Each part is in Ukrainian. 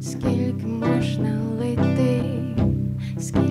скільки можна лити, скільки.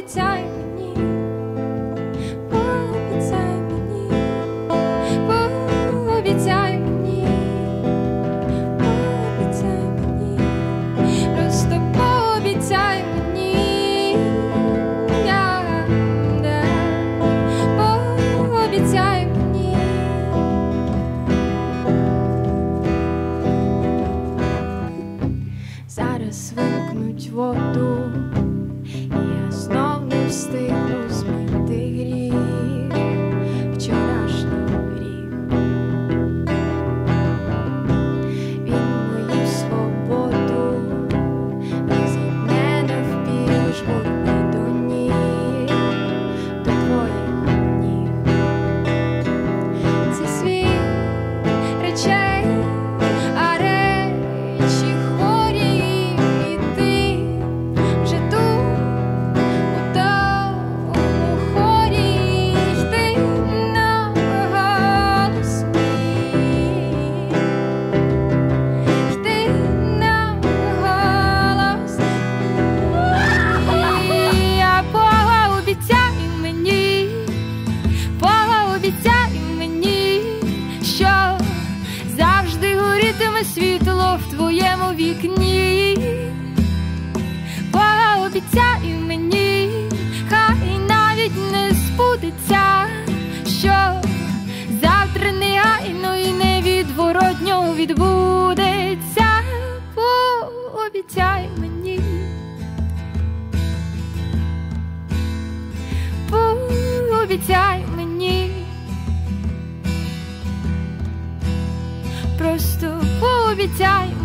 пообіцяй мені, пообіцяй мені, пообіцяй мені, пообіцяй мені, просто пообіцяй мені, я пообіцяй мені. Зараз викнуть воду. Згасне світло в твоєму вікні, пообіцяй мені, хай навіть не збудеться, що завтра негайно і невідворотньо відбудеться, пообіцяй мені. 家